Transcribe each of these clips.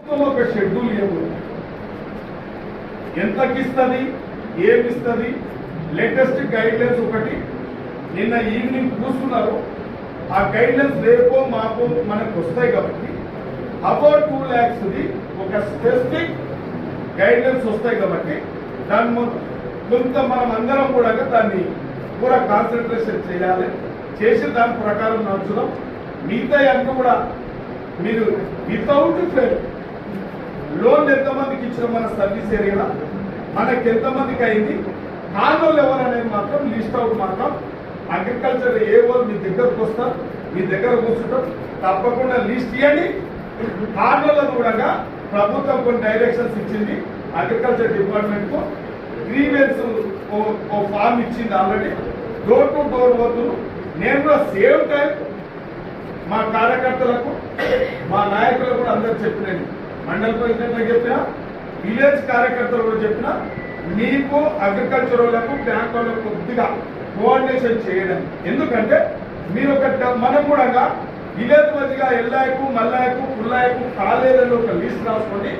ఒక షెడ్యూల్ ఇవ్వదు ఎంతకి ఇస్తుంది ఏమిస్తుంది లేటెస్ట్ గైడ్ లైన్స్ ఒకటి. నిన్న ఈవినింగ్ కూర్చున్నారు. ఆ గైడ్ లైన్స్ రేపో మాకు మనకు వస్తాయి కాబట్టి అబౌట్ టూ ల్యాక్స్ది ఒక స్పెసిఫిక్ గైడ్ లైన్స్ వస్తాయి కాబట్టి దాని కొంత మనం అందరం కూడా దాన్ని కూడా కాన్సన్ట్రేషన్ చేయాలి. చేసి దాని ప్రకారం నడుచుదాం. మిగతా అన్ని కూడా మీరు వితౌట్ ఫెయిల్ లోన్ ఎంతమందికి ఇచ్చిన మన సర్వీస్ ఏరియాలో? మనకి ఎంతమందికి అయింది? కానోళ్ళు ఎవరు అనేది మాత్రం లిస్ట్ అవుట్ మాత్రం అగ్రికల్చర్ ఏ వాళ్ళు మీ దగ్గరకు వస్తారు మీ దగ్గర కూర్చుంటారు తప్పకుండా లిస్ట్ ఇవ్వండి కానోళ్ళను కూడా ప్రభుత్వం కొన్ని డైరెక్షన్స్ ఇచ్చింది అగ్రికల్చర్ డిపార్ట్మెంట్కు గ్రీవెన్స్ ఓ ఫామ్ ఇచ్చింది ఆల్రెడీ. డోర్ టు డోర్ వద్దు నేను కూడా సేమ్ టైం మా కార్యకర్తలకు మా నాయకులకు కూడా అందరు చెప్పినాను మండల ప్రెసిడెంట్లకు చెప్పిన? విలేజ్ కార్యకర్తలు కూడా చెప్పిన మీకు అగ్రికల్చర్ వాళ్ళకు బ్యాంక్ వాళ్ళకు కొద్దిగా కోఆర్డినేషన్ చేయడం. ఎందుకంటే మీరు ఒక మనం కూడా విలేజ్ మధ్యగా ఎల్లాయకు మల్లాయకు పుల్లాయకు కాలేజీలో ఒక లిస్ట్ రాసుకొని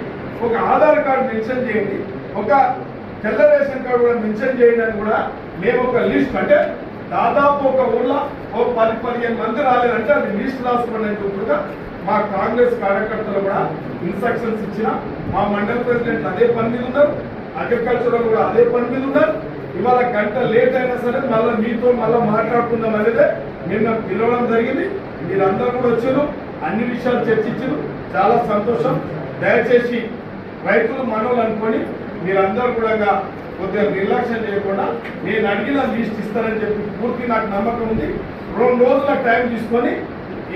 ఒక ఆధార్ కార్డు మెన్షన్ చేయండి. ఒక తెల్ల రేషన్ కార్డు కూడా మెన్షన్ చేయడానికి కూడా మేము ఒక లిస్ట్ అంటే దాదాపు ఒక ఊళ్ళో ఓ పది పదిహేను మంది రాలేదంటే అది లిస్ట్ రాసుకోండి అని మా కాంగ్రెస్ కార్యకర్తలు కూడా ఇన్స్ట్రక్షన్స్ ఇచ్చిన. మా మండల ప్రెసిడెంట్ అదే పని మీద ఉన్నారు. అగ్రికల్చర్ కూడా అదే పని మీద ఉన్నారు. ఇవాళ గంట లేట్ అయినా సరే మళ్ళీ మీతో మళ్ళీ మాట్లాడుకుందాం అనేదే నిన్న పిలవడం జరిగింది. మీరందరూ కూడా వచ్చారు. అన్ని విషయాలు చర్చించారు. చాలా సంతోషం. దయచేసి రైతులు మనోళ్ళు అనుకొని మీరందరూ కూడా కొద్దిగా నిర్లక్ష్యం చేయకుండా నేను అడిగిన లిస్ట్ ఇస్తానని చెప్పి పూర్తి నాకు నమ్మకం ఉంది. రెండు రోజుల టైం తీసుకొని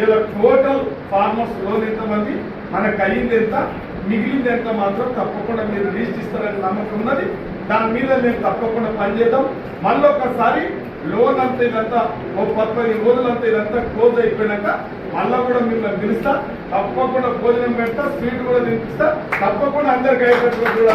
ఇలా టోటల్ ఫార్మర్స్ లోన్ ఎంతమంది మనకు అయ్యింది ఎంత మిగిలింది ఎంత మాత్రం తప్పకుండా మీరు లిస్ట్ ఇస్తారని నమ్మకం ఉన్నది. దాని మీద మేము తప్పకుండా పనిచేద్దాం. మళ్ళీ ఒకసారి లోన్ అంతా ఇదంతా ఓ పది రోజులంతా ఇదంతా క్లోజ్ అయిపోయినాక మళ్ళా కూడా మిమ్మల్ని పిలుస్తా. తప్పకుండా భోజనం పెడతా స్వీట్ కూడా తినిపిస్తా. తప్పకుండా అందరికి అయ్యేటట్లు కూడా